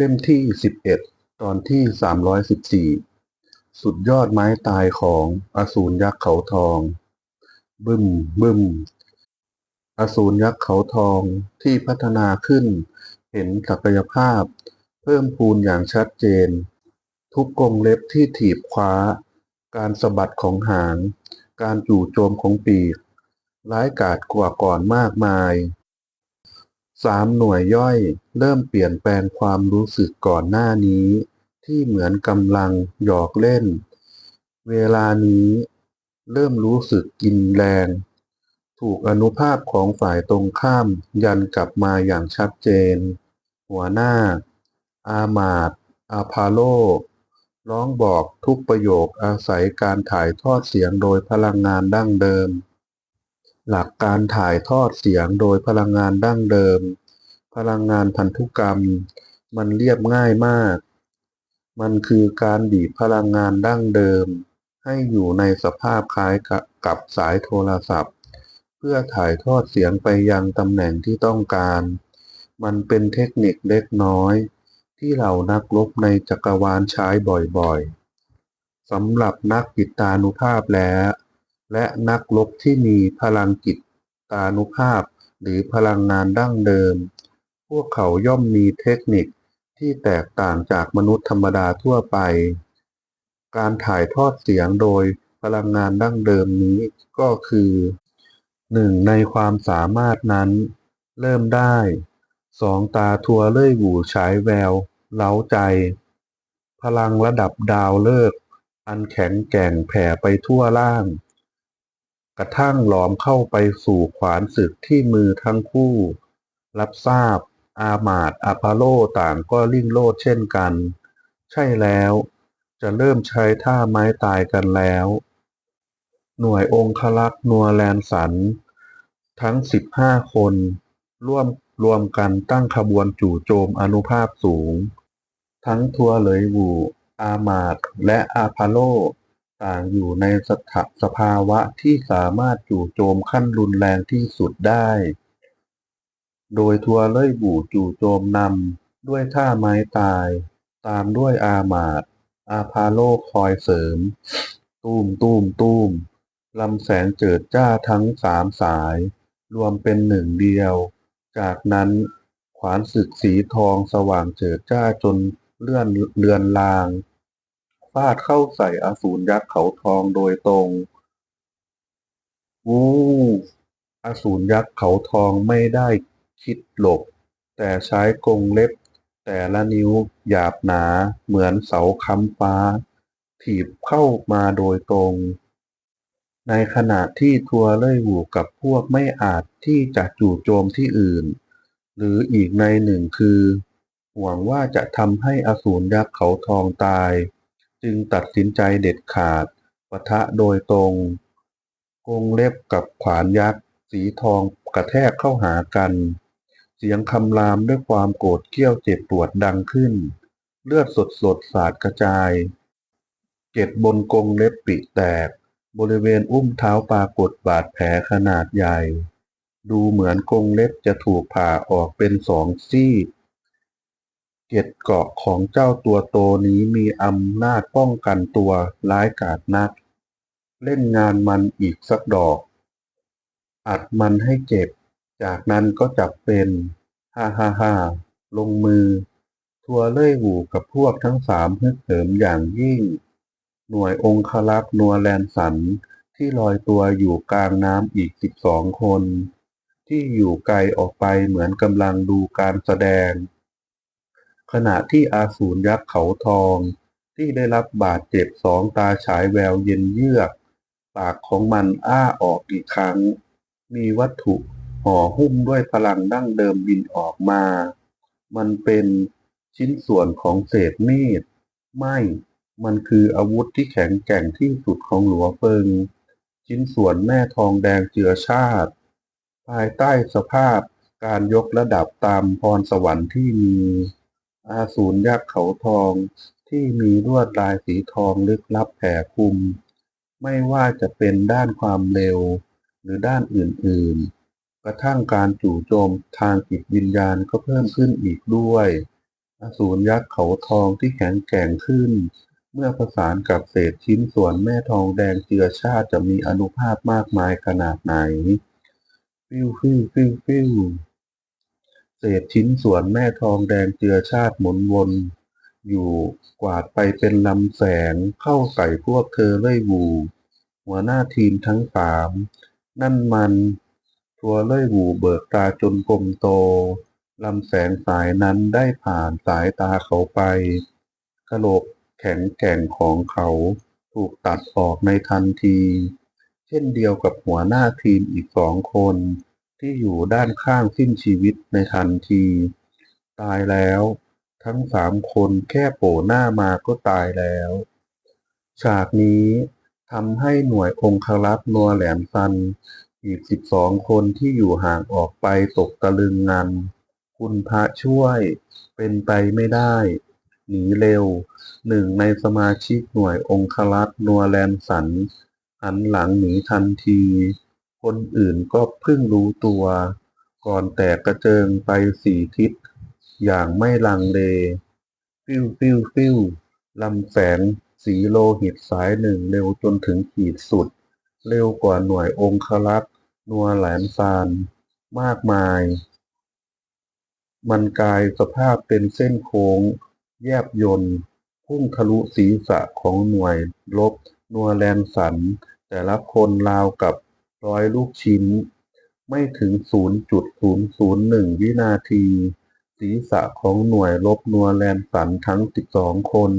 เล่มที่ 11 ตอนที่ 314 สุดยอดไม้ตายของอสูรยักษ์เขาทอง บึ้มบึ้มอสูรยักษ์เขาทองที่พัฒนาขึ้น เห็นศักยภาพ เพิ่มพูนอย่างชัดเจน ทุกกรงเล็บที่ถีบคว้า การสะบัดของหาง การจู่โจมของปีก ร้ายกาจกว่าก่อนมากมาย สามหน่วยย่อยเริ่มเปลี่ยนแปลงความรู้สึกก่อนหน้านี้ ที่เหมือนกำลังหยอกเล่น เวลานี้ เริ่มรู้สึกกินแรง ถูกอนุภาพของฝ่ายตรงข้ามยันกลับมาอย่างชัดเจน หัวหน้า อามาดอาพาโลร้องบอกทุกประโยคอาศัยการถ่ายทอดเสียงโดยพลังงานดั้งเดิม หลักการถ่ายทอดเสียงโดยพลังงานดั้งเดิม พลังงานพันธุกรรม มันเรียบง่ายมาก มันคือการบีบพลังงานดั้งเดิม ให้อยู่ในสภาพคล้ายกับสายโทรศัพท์ เพื่อถ่ายทอดเสียงไปยังตำแหน่งที่ต้องการ มันเป็นเทคนิคเล็กน้อย ที่เหล่านักรบในจักรวาลใช้บ่อยๆสำหรับนักจิตานุภาพและ และนักรบที่มีพลังจิตตานุภาพหรือพลังงานดั้งเดิม พวกเขาย่อมมีเทคนิคที่แตกต่างจากมนุษย์ธรรมดาทั่วไป การถ่ายทอดเสียงโดยพลังงานดั้งเดิมนี้ก็คือหนึ่งในความสามารถนั้นเริ่มได้สองตาทัวเล่ยหูฉายแวว เล้าใจ พลังระดับดาวเลิก อันแข็งแกร่งแผ่ไปทั่วล่าง กระทั่งหลอมเข้าไปสู่ขวานศึกที่มือทั้งคู่ รับทราบ อามาดอาพาโลต่างก็ลิ่งโลดเช่นกัน ใช่แล้ว จะเริ่มใช้ท่าไม้ตายกันแล้ว หน่วยองคลักษ์นัวแลนสัน ทั้ง 15 คน ร่วมรวมกันตั้งขบวนจู่โจมอนุภาพสูง ทั้งทัวเหลยหวูอามาดและอาพาโล ต่างอยู่ในสถาสภาวะที่สามารถจู่โจมขั้นรุนแรงที่สุดได้ โดยทัวเล่ยหวูจู่โจมนำด้วยท่าไม้ตาย ตามด้วยอามาดอาพาโลคอยเสริม ตูมตูมตูมลำแสงเจิดจ้าทั้งสามสาย รวมเป็นหนึ่งเดียว จากนั้นขวานศึกสีทองสว่างเจิดจ้าจนเลื่อนเลือนลางาดเข้าใส่อสูรยักษ์เขาทองโดยตรงวู้อสูรยักษ์เขาทองไม่ได้คิดหลบ แต่ใช้กรงเล็บ แต่ละนิ้วหยาบหนา เหมือนเสาค้ำฟ้า ถีบเข้ามาโดยตรง ในขณะที่ทัวเล่ยหวูกับพวกไม่อาจที่จะจู่โจมที่อื่น หรืออีกในหนึ่งคือ หวังว่าจะทำให้อสูรยักษ์เขาทองตาย จึงตัดสินใจเด็ดขาดปะทะโดยตรง กงเล็บกับขวานยักษ์ สีทองกระแทกเข้าหากัน เสียงคำรามด้วยความโกรธเกี้ยวเจ็บปวดดังขึ้น เลือดสดสดสาดกระจาย เกล็ดบนกงเล็บปิแตก บริเวณอุ้มเท้าปรากฏบาดแผลขนาดใหญ่ ดูเหมือนกงเล็บจะถูกผ่าออกเป็นสองซีก เกล็ดเกราะของเจ้าตัวโตนี้มีอำนาจป้องกันตัวร้ายกาจนัก เล่นงานมันอีกสักดอก อัดมันให้เจ็บ จากนั้นก็จับเป็นฮ่าฮ่าฮ่าลงมือ ทัวเล่ยหูกับพวกทั้งสามฮึกเหิมอย่างยิ่ง หน่วยองคลักษ์นัวแลนสันที่ลอยตัวอยู่กลางน้ำอีกสิบสองคน ที่อยู่ไกลออกไปเหมือนกำลังดูการแสดง ขณะที่อาสูรยักษ์เขาทอง ที่ได้รับบาดเจ็บสองตาฉายแววเย็นเยือก ปากของมันอ้าออกอีกครั้ง มีวัตถุห่อหุ้มด้วยพลังดั้งเดิมบินออกมา มันเป็นชิ้นส่วนของเศษมีด ไม่ มันคืออาวุธที่แข็งแกร่งที่สุดของหลัวเฟิง ชิ้นส่วนแม่ทองแดงเจือชาติ ภายใต้สภาพการยกระดับตามพรสวรรค์ที่มี อาสูรยักษ์เขาทองที่มีลวดลายสีทองลึกลับแผ่คลุม ไม่ว่าจะเป็นด้านความเร็ว หรือด้านอื่นๆ กระทั่งการจู่โจมทางจิตวิญญาณก็เพิ่มขึ้นอีกด้วยอสูรยักษ์เขาทองที่แข็งแกร่งขึ้น เมื่อผสานกับเศษชิ้นส่วนแม่ทองแดงเจือชาติจะมีอนุภาพมากมายขนาดไหน ฟิวฟิวฟิวฟิว เศษชิ้นส่วนแม่ทองแดงเจือชาติหมุนวนอยู่กวาดไปเป็นลำแสงเข้าใส่พวกเธอเล่ยบูหัวหน้าทีมทั้งสามนั่นมันทัวเล่ยบูเบิกตาจนกลมโตลำแสงสายนั้นได้ผ่านสายตาเขาไปกะโหลกแข็งแกร่งของเขาถูกตัดออกในทันที เช่นเดียวกับหัวหน้าทีมอีกสองคน ที่อยู่ด้านข้างสิ้นชีวิตในทันที ตายแล้ว ทั้งสามคนแค่โผล่หน้ามาก็ตายแล้ว ฉากนี้ทำให้หน่วยองครักษ์นัวแหลมซัน อีกสิบสองคนที่อยู่ห่างออกไปตกตะลึงงัน คุณพระช่วยเป็นไปไม่ได้ หนีเร็ว หนึ่งในสมาชิกหน่วยองครักษ์นัวแลมสันหันหลังหนีทันที คนอื่นก็เพิ่งรู้ตัว ก่อนแตกกระเจิงไปสี่ทิศ อย่างไม่ลังเล ฟิวฟิวฟิวลำแสงสีโลหิตสายหนึ่งเร็วจนถึงขีดสุด เร็วกว่าหน่วยองครักษ์นัวแหลมซานมากมาย มันกลายสภาพเป็นเส้นโค้ง แยบยนต์พุ่งทะลุศีรษะของหน่วยรบนัวแลนสัน แต่ละคนราวกับ ร้อยลูกชิ้น ไม่ถึง 0.001 วินาที ศีรษะของหน่วยรบนัวแลนสันทั้ง 12 คน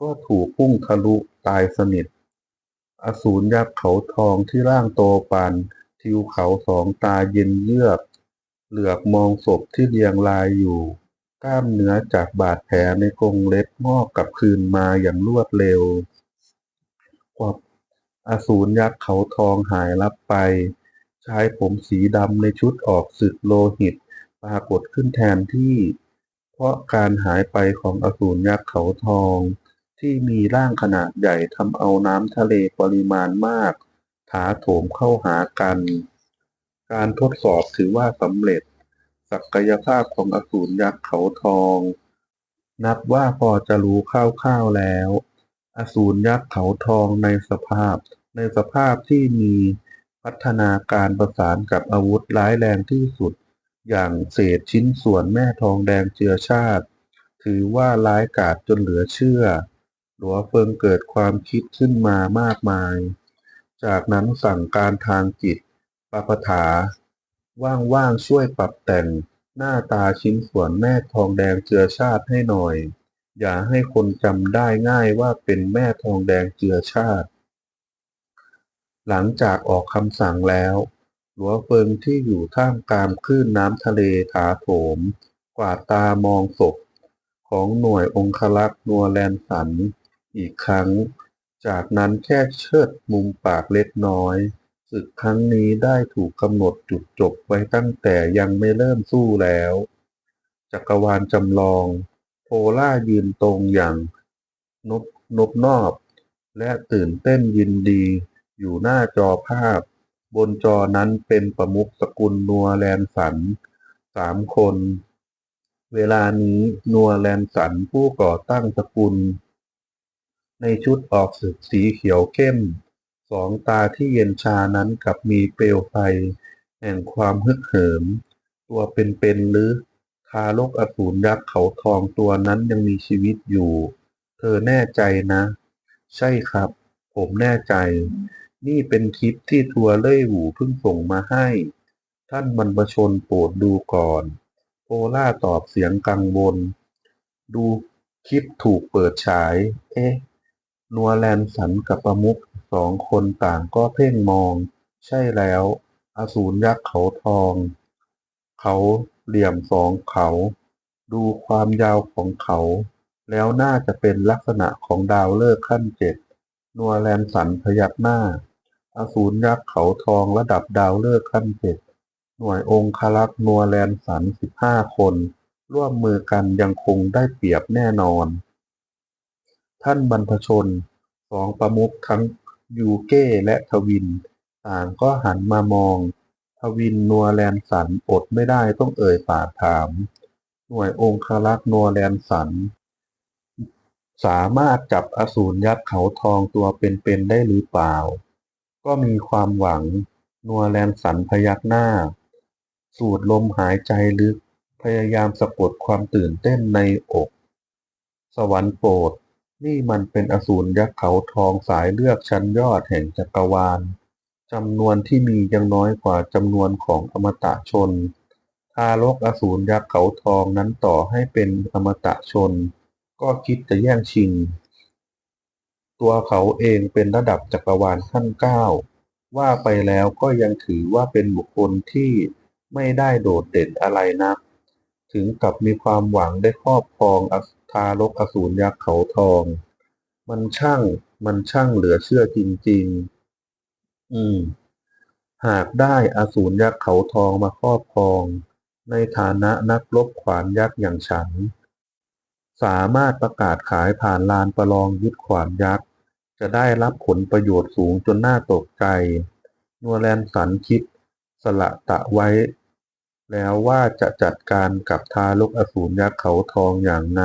ก็ถูกพุ่งทะลุตายสนิท อสูรยักษ์เขาทองที่ร่างโตปานทิวเขาสองตาเย็นเยือก เหลือบมองศพที่เรียงรายอยู่กล้ามเนื้อจากบาดแผลในกรงเล็บงอกกลับคืนมาอย่างรวดเร็ว อสูรยักษ์เขาทองหายลับไป ชายผมสีดำในชุดออกศึกโลหิต ปรากฏขึ้นแทนที่ เพราะการหายไปของอสูรยักษ์เขาทอง ที่มีร่างขนาดใหญ่ทำเอาน้ำทะเลปริมาณมาก ถาโถมเข้าหากัน การทดสอบถือว่าสำเร็จ ศักยภาพของอสูรยักษ์เขาทอง นับว่าพอจะรู้คร่าวๆแล้ว อสูรยักษ์เขาทองในสภาพ ในสภาพที่มีพัฒนาการประสานกับอาวุธร้ายแรงที่สุด อย่างเศษชิ้นส่วนแม่ทองแดงเจือชาติ ถือว่าร้ายกาจจนเหลือเชื่อ หลัวเฟิงเกิดความคิดขึ้นมามากมาย จากนั้นสั่งการทางจิตปาปถา ว่างๆช่วยปรับแต่งหน้าตาชิ้นส่วนแม่ทองแดงเจือชาติให้หน่อย อย่าให้คนจำได้ง่ายว่าเป็นแม่ทองแดงเจือชาติ หลังจากออกคำสั่งแล้วหลัวเฟิงที่อยู่ท่ามกลางคลื่นน้ำทะเลถาโถม กวาดตามองศพ ของหน่วยองครักษ์นัวแลนสัน อีกครั้ง จากนั้นแค่เชิดมุมปากเล็กน้อยศึกครั้งนี้ได้ถูกกำหนดจุดจบไว้ตั้งแต่ยังไม่เริ่มสู้แล้ว จักรวาลจำลอง โพล่ายืนตรงอย่างนบนบนอบ และตื่นเต้นยินดี อยู่หน้าจอภาพ บนจอนั้นเป็นประมุขสกุลนัวแลนสันสามคน เวลานี้นัวแลนสันผู้ก่อตั้งสกุล ในชุดออกศึกสีเขียวเข้ม สองตาที่เย็นชานั้นกลับมีเปลวไฟ แห่งความฮึกเหิม ตัวเป็นๆหรือ ทารกอสูรยักษ์เขาทองตัวนั้นยังมีชีวิตอยู่ เธอแน่ใจนะ ใช่ครับ ผมแน่ใจ นี่เป็นคลิปที่ทัวเล่ยหูเพิ่งส่งมาให้ ท่านบรรพชนโปรดดูก่อนโพล่าตอบเสียงกังวล ดูคลิปถูกเปิดฉาย เอ๊ะ นัวแลนสันกับประมุขสองคนต่างก็เพ่งมอง ใช่แล้ว อสูรยักษ์เขาทอง เขา เหลี่ยมสองเขา ดูความยาวของเขา แล้วน่าจะเป็นลักษณะของดาวฤกษ์ขั้นเจ็ดนัวแลนสันพยักหน้า อสูรยักษ์เขาทองระดับดาวฤกษ์ขั้นเจ็ดหน่วยองคารักษ์นัวแลนสันสิบห้าคน ร่วมมือกันยังคงได้เปรียบแน่นอน ท่านบรรพชนสองประมุขทั้งยูเก้และทวิน ต่างก็หันมามอง ทวินนัวแลนสันอดไม่ได้ต้องเอ่ยปากถาม หน่วยองครักษ์นัวแลนสัน สามารถจับอสูรยักษ์เขาทองตัวเป็นๆได้หรือเปล่า ก็มีความหวังนัวแลนสันพยักหน้า สูดลมหายใจลึก พยายามสะกดความตื่นเต้นในอก สวรรค์โปรดนี่มันเป็นอสูรยักษ์เขาทองสายเลือกชั้นยอดแห่งจักรวาล จำนวนที่มียังน้อยกว่าจำนวนของอมตะชน ทารกอสูรยักษ์เขาทองนั้นต่อให้เป็นอมตะชน ก็คิดจะแย่งชิง ตัวเขาเองเป็นระดับจักรวาลขั้นเก้าว่าไปแล้วก็ยังถือว่าเป็นบุคคลที่ไม่ได้โดดเด่นอะไรนัก ถึงกับมีความหวังได้ครอบครองอสทารกอสูรยักษ์เขาทอง มันช่าง มันช่างเหลือเชื่อจริง ๆ อืม หากได้อสูรยักษ์เขาทองมาครอบครอง ในฐานะนักรบขวานยักษ์อย่างฉัน สามารถประกาศขายผ่านลานประลองยึดขวานยักษ์ จะได้รับผลประโยชน์สูงจนน่าตกใจ นัวแลนสันคิดสละตะไว้ แล้วว่าจะจัดการกับทารกอสูรยักษ์เขาทองอย่างไง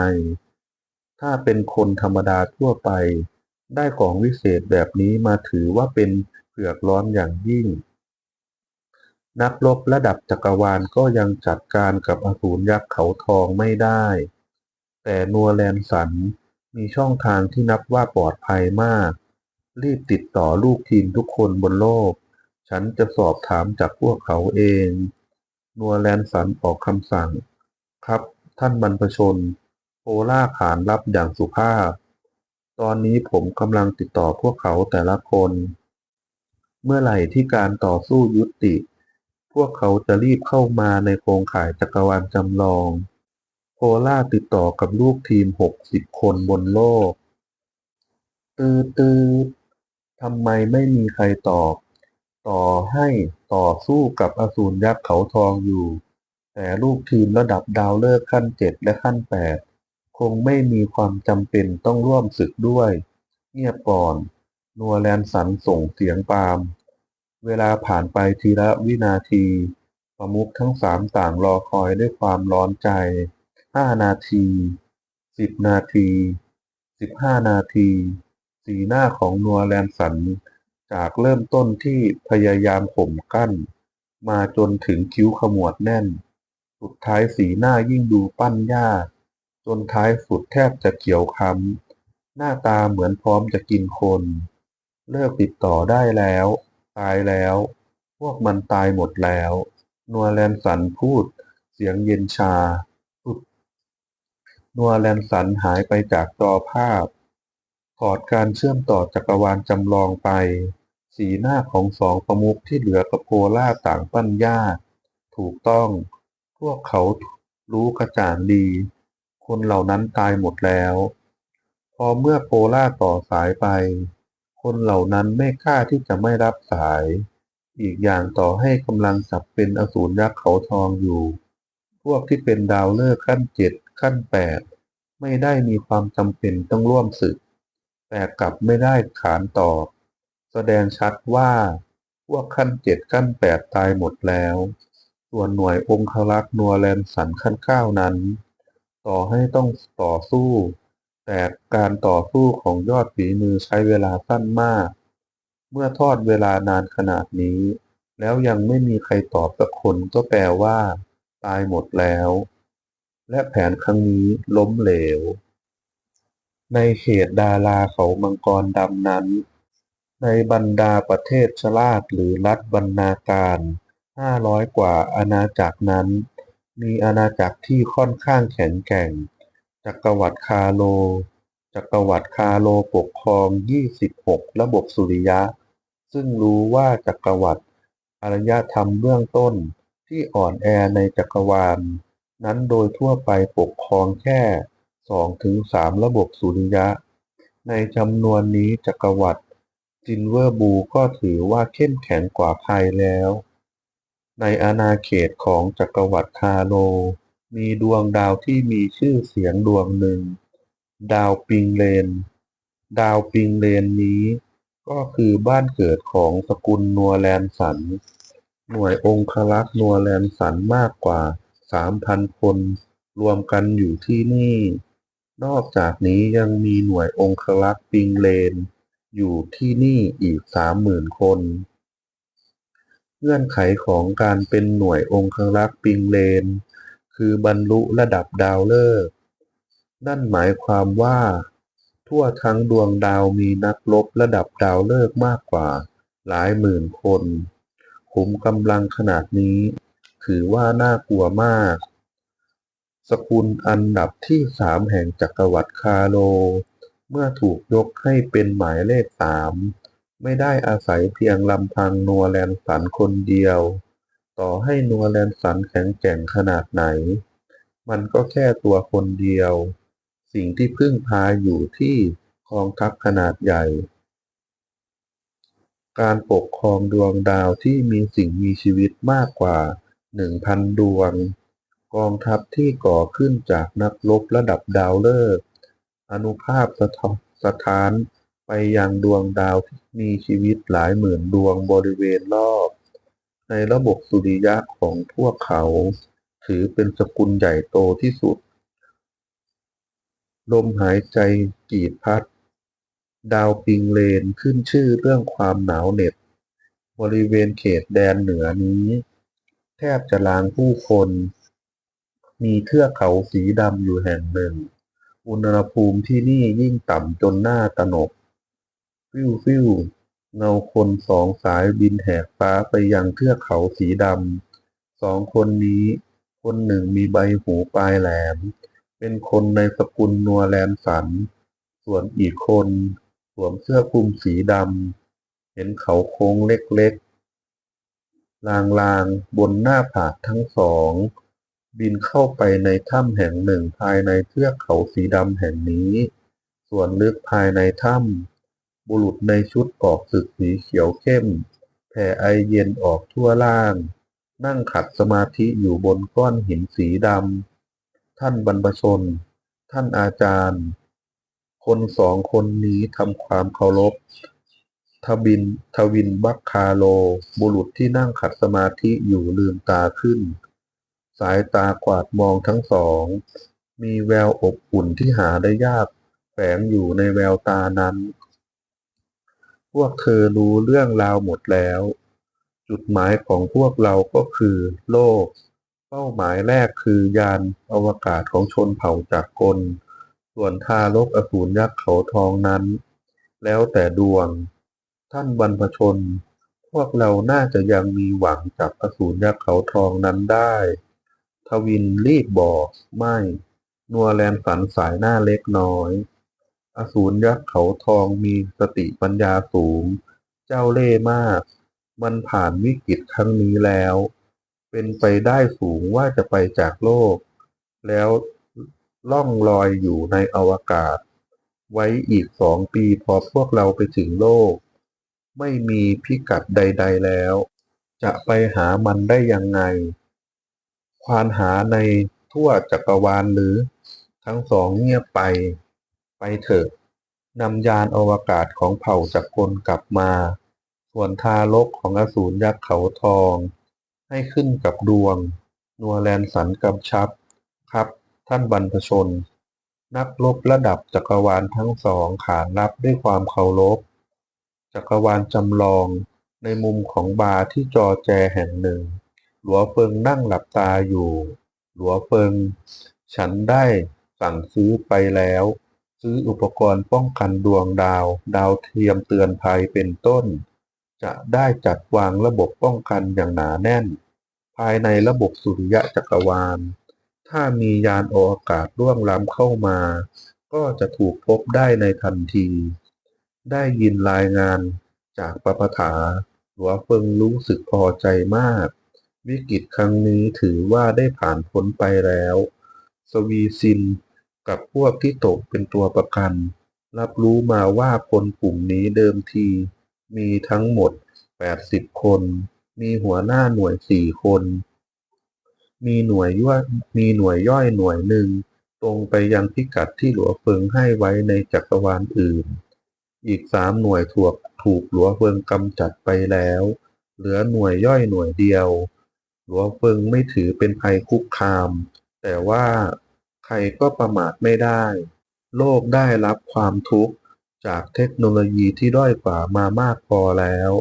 ถ้าเป็นคนธรรมดาทั่วไปได้ของวิเศษแบบนี้มาถือว่าเป็น เผือกร้อนอย่างยิ่ง นักรบระดับจักรวาลก็ยังจัดการกับอสูรยักษ์เขาทองไม่ได้ แต่นัวแลนสันมีช่องทางที่นับว่าปลอดภัยมาก รีบติดต่อลูกทีมทุกคนบนโลก ฉันจะสอบถามจากพวกเขาเอง นัวแลนสันออกคำสั่ง ครับ ท่านบรรพชนโพล่าขานรับอย่างสุภาพ ตอนนี้ผมกำลังติดต่อพวกเขาแต่ละคน เมื่อไหร่ที่การต่อสู้ยุติ พวกเขาจะรีบเข้ามาในโครงข่ายจักรวาลจำลอง โพล่าติดต่อกับลูกทีมหกสิบคนบนโลก ตืดตืดทำไมไม่มีใครตอบ ต่อให้ต่อสู้กับอสูรยักษ์เขาทองอยู่ แต่ลูกทีมระดับดาวฤกษ์ขั้นเจ็ดและขั้นแปดคงไม่มีความจำเป็นต้องร่วมศึกด้วย เงียบก่อน นัวแลนสันส่งเสียงปาม เวลาผ่านไปทีละวินาที ประมุขทั้งสามต่างรอคอยด้วยความร้อนใจ ห้านาทีสิบนาทีสิบห้านาที สีหน้าของนัวแลนสัน จากเริ่มต้นที่พยายามข่มกั้น มาจนถึงคิ้วขมวดแน่น สุดท้ายสีหน้ายิ่งดูปั้นยาก จนท้ายสุดแทบจะเขียวค้ำหน้าตาเหมือนพร้อมจะกินคน เลิกติดต่อได้แล้ว ตายแล้ว พวกมันตายหมดแล้ว นัวแลนสันพูด เสียงเย็นชาปึ๊บนัวแลนสันหายไปจากจอภาพ ถอดการเชื่อมต่อจักรวาลจำลองไป สีหน้าของสองประมุขที่เหลือกับโพล่าต่างปั้นยากถูกต้อง พวกเขารู้กระจ่างดี คนเหล่านั้นตายหมดแล้ว พอเมื่อโพล่าต่อสายไป คนเหล่านั้นไม่กล้าที่จะไม่รับสาย อีกอย่างต่อให้กำลังจับเป็นอสูรยักษ์เขาทองอยู่ พวกที่เป็นดาวฤกษ์ขั้นเจ็ดขั้นแปดไม่ได้มีความจำเป็นต้องร่วมศึก แต่กลับไม่ได้ขานต่อแสดงชัดว่า พวกขั้นเจ็ดขั้นแปดตายหมดแล้ว ส่วนหน่วยองครักษ์นัวแลนสันขั้นเก้านั้น ต่อให้ต้องต่อสู้ แต่การต่อสู้ของยอดฝีมือใช้เวลาสั้นมาก เมื่อทอดเวลานานขนาดนี้ แล้วยังไม่มีใครตอบสักคนก็แปลว่า ตายหมดแล้ว และแผนครั้งนี้ล้มเหลว ในเขตดาราเขามังกรดำนั้น ในบรรดาประเทศชลาดหรือรัฐบรรณาการห้าร้อยกว่าอาณาจักรนั้น มีอาณาจักรที่ค่อนข้างแข็งแกร่ง จักรวรรดิคาโล จักรวรรดิคาโลปกครอง 26 ระบบสุริยะ ซึ่งรู้ว่าจักรวรรดิอารยธรรมเบื้องต้นที่อ่อนแอในจักรวาล นั้นโดยทั่วไปปกครองแค่ 2-3 ระบบสุริยะ ในจำนวนนี้จักรวรรดิจินเวอร์บูก็ถือว่าเข้มแข็งกว่าใครแล้ว ในอาณาเขตของจักรวรรดิคาโล มีดวงดาวที่มีชื่อเสียงดวงหนึ่ง ดาวปิงเลน ดาวปิงเลนนี้ ก็คือบ้านเกิดของสกุลนัวแลนสัน หน่วยองครักษ์นัวแลนสันมากกว่า 3,000 คน รวมกันอยู่ที่นี่ นอกจากนี้ยังมีหน่วยองครักษ์ปิงเลน อยู่ที่นี่อีก 30,000 คนเงื่อนไขของการเป็นหน่วยองครักษ์ปิงเลน คือบรรลุระดับดาวฤกษ์นั่นหมายความว่า ทั่วทั้งดวงดาวมีนักรบระดับดาวฤกษ์มากกว่า หลายหมื่นคนขุมกำลังขนาดนี้ ถือว่าน่ากลัวมาก สกุลอันดับที่สามแห่งจักรวรรดิคาโล เมื่อถูกยกให้เป็นหมายเลขสามไม่ได้อาศัยเพียงลำพังนัวแลนสันคนเดียว ต่อให้นัวแลนสันแข็งแกร่งขนาดไหน มันก็แค่ตัวคนเดียว สิ่งที่พึ่งพาอยู่ที่กองทัพขนาดใหญ่ การปกครองดวงดาวที่มีสิ่งมีชีวิตมากกว่า 1,000 ดวง กองทัพที่ก่อขึ้นจากนักรบระดับดาวฤกษ์อนุภาพสะท้อสถานไปยังดวงดาวที่มีชีวิตหลายหมื่นดวงบริเวณรอบ ในระบบสุริยะของพวกเขา ถือเป็นสกุลใหญ่โตที่สุด ลมหายใจกีดพัด ดาวปิงเลนขึ้นชื่อเรื่องความหนาวเหน็บบริเวณเขตแดนเหนือนี้ แทบจะล้างผู้คน มีเทือกเขาสีดำอยู่แห่งหนึ่ง อุณหภูมิที่นี่ยิ่งต่ำจนหน้าตะหนก ฟิวฟิว เงาคนสองสายบินแหกฟ้าไปยังเทือกเขาสีดำสองคนนี้ คนหนึ่งมีใบหูปลายแหลม เป็นคนในสกุลนัวแลนสัน ส่วนอีกคนสวมเสื้อคลุมสีดำ เห็นเขาโค้งเล็กๆ ลางๆ บนหน้าผาทั้งสอง บินเข้าไปในถ้ำแห่งหนึ่งภายในเทือกเขาสีดำแห่งนี้ ส่วนลึกภายในถ้ำ บุรุษในชุดออกศึกสีเขียวเข้ม แผ่ไอเย็นออกทั่วล่าง นั่งขัดสมาธิอยู่บนก้อนหินสีดำ ท่านบรรพชน ท่านอาจารย์ คนสองคนนี้ทำความเคารพทบิน ทวินบัคคาโล บุรุษที่นั่งขัดสมาธิอยู่ลืมตาขึ้น สายตากวาดมองทั้งสอง มีแววอบอุ่นที่หาได้ยากแฝงอยู่ในแววตานั้น พวกเธอรู้เรื่องราวหมดแล้ว จุดหมายของพวกเราก็คือโลก เป้าหมายแรกคือยานอวกาศของชนเผ่าจากกล ส่วนทารกอสูรยักษ์เขาทองนั้น แล้วแต่ดวง ท่านบรรพชน พวกเราน่าจะยังมีหวังจับอสูรยักษ์เขาทองนั้นได้ ทวินรีบบอกไม่ นัวแลนฝันสายหน้าเล็กน้อย อสูรยักษ์เขาทองมีสติปัญญาสูง เจ้าเล่ห์มาก มันผ่านวิกฤตครั้งนี้แล้ว เป็นไปได้สูงว่าจะไปจากโลก แล้วล่องลอยอยู่ในอวกาศ ไว้อีกสองปีพอพวกเราไปถึงโลก ไม่มีพิกัดใด ๆแล้ว จะไปหามันได้ยังไง ควานหาในทั่วจักรวาลหรือ ทั้งสองเงียบไป ไปเถอะนำยานอวกาศของเผ่าจักรกลกลับมา ส่วนทารกของอสูรยักษ์เขาทอง ให้ขึ้นกับดวง นัวแลนสันกำชับ ครับ ท่านบรรพชน นักรบระดับจักรวาลทั้งสองขานรับด้วยความเคารพ จักรวาลจำลองในมุมของบาร์ที่จอแจแห่งหนึ่ง หลัวเฟิงนั่งหลับตาอยู่ หลัวเฟิง ฉันได้สั่งซื้อไปแล้ว ซื้ออุปกรณ์ป้องกันดวงดาว ดาวเทียมเตือนภัยเป็นต้น จะได้จัดวางระบบป้องกันอย่างหนาแน่น ภายในระบบสุริยะจักรวาล ถ้ามียานอวกาศล่วงล้ำเข้ามา ก็จะถูกพบได้ในทันที ได้ยินรายงานจากปปถาหลัวเฟิงรู้สึกพอใจมาก วิกฤตครั้งนี้ถือว่าได้ผ่านพ้นไปแล้ว สวีซิน กับพวกที่ตกเป็นตัวประกัน รับรู้มาว่าคนกลุ่มนี้เดิมที มีทั้งหมด 80 คน มีหัวหน้าหน่วย 4 คน มีหน่วยย่อยมีหน่วยย่อยหน่วยหนึ่งตรงไปยังพิกัดที่หลัวเฟิงให้ไว้ในจักรวาลอื่น อีกสามหน่วยถูกถูกหลัวเฟิงกำจัดไปแล้ว เหลือหน่วยย่อยหน่วยเดียว หลัวเฟิงไม่ถือเป็นภัยคุกคาม แต่ว่า ใครก็ประมาทไม่ได้ โลกได้รับความทุกข์จากเทคโนโลยีที่ด้อยกว่ามามากพอแล้ว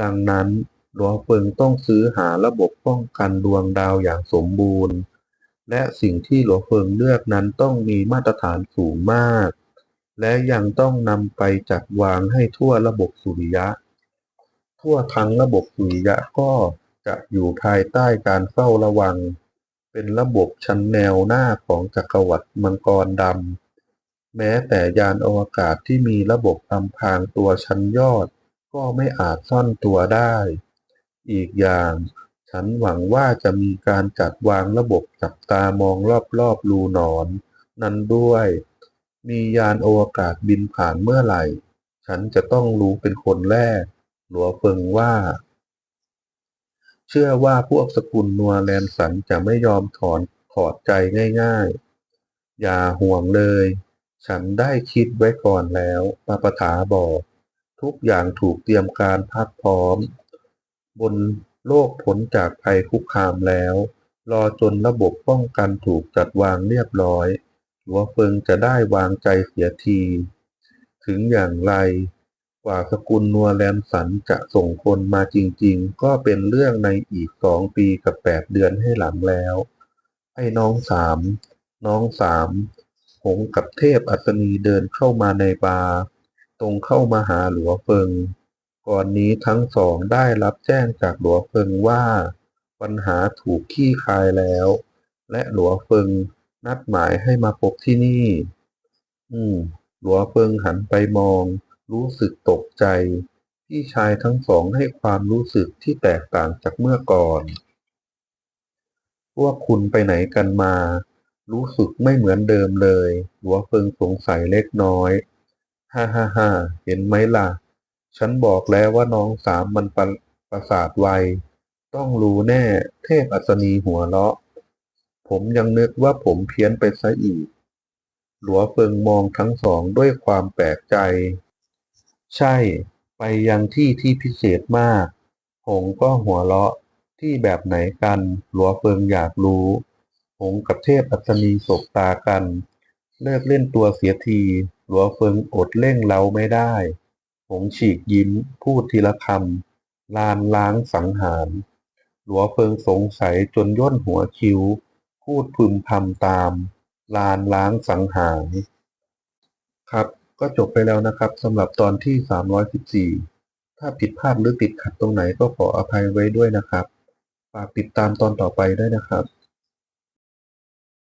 ดังนั้นหลัวเฟิงต้องซื้อหาระบบป้องกันดวงดาวอย่างสมบูรณ์ และสิ่งที่หลัวเฟิงเลือกนั้นต้องมีมาตรฐานสูงมาก และยังต้องนำไปจัดวางให้ทั่วระบบสุริยะ ทั่วทั้งระบบสุริยะก็จะอยู่ภายใต้การเฝ้าระวัง เป็นระบบชั้นแนวหน้าของจักรวรรดิมังกรดำ แม้แต่ยานอวกาศที่มีระบบอำพรางตัวชั้นยอด ก็ไม่อาจซ่อนตัวได้ อีกอย่าง ฉันหวังว่าจะมีการจัดวางระบบจับตามองรอบๆรูหนอน นั้นด้วย มียานอวกาศบินผ่านเมื่อไหร่ ฉันจะต้องรู้เป็นคนแรก หลัวเฟิงว่า เชื่อว่าพวกสกุลนัวแลนสันจะไม่ยอมถอนถอดใจง่ายๆ อย่าห่วงเลย ฉันได้คิดไว้ก่อนแล้วปาปถาบอก ทุกอย่างถูกเตรียมการพักพร้อม บนโลกพ้นจากภัยคุกคามแล้ว รอจนระบบป้องกันถูกจัดวางเรียบร้อยหลัวเฟิงจะได้วางใจเสียที ถึงอย่างไร กว่าสกุลนัวแลนสันจะส่งคนมาจริงๆ ก็เป็นเรื่องในอีกสองปีกับแปดเดือนให้หลังแล้ว ไอ้น้องสาม น้องสาม หงกับเทพอัศนีเดินเข้ามาในบาร์ตรงเข้ามาหาหลัวเฟิง ก่อนนี้ทั้งสองได้รับแจ้งจากหลัวเฟิงว่า ปัญหาถูกขี้คายแล้ว และหลัวเฟิงนัดหมายให้มาพบที่นี่ อืม หลัวเฟิงหันไปมอง รู้สึกตกใจ พี่ชายทั้งสองให้ความรู้สึกที่แตกต่างจากเมื่อก่อน พวกคุณไปไหนกันมา รู้สึกไม่เหมือนเดิมเลยหลัวเฟิงสงสัยเล็กน้อย ฮ่าฮ่าฮ่าเห็นไหมล่ะ ฉันบอกแล้วว่าน้องสามมันประประสาทไว ต้องรู้แน่ เทพอัศนีหัวเราะ ผมยังนึกว่าผมเพี้ยนไปซะอีกหลัวเฟิงมองทั้งสองด้วยความแปลกใจ ใช่ ไปยังที่ที่พิเศษมาก หงก็หัวเราะ ที่แบบไหนกัน หลัวเฟิงอยากรู้ หงกับเทพอัศนีสบตากัน เลิกเล่นตัวเสียที หลัวเฟิงอดเร่งเล้าไม่ได้ หงฉีกยิ้ม พูดทีละคำ ลานล้างสังหาร หลัวเฟิงสงสัยจนย่นหัวคิ้ว พูดพึมพำตาม ลานล้างสังหาร ครับ ก็จบไปแล้วนะครับสำหรับตอนที่ 314 ถ้าผิดพลาดหรือติดขัดตรงไหนก็ขออภัยไว้ด้วยนะครับ ฝากติดตามตอนต่อไปด้วยนะครับ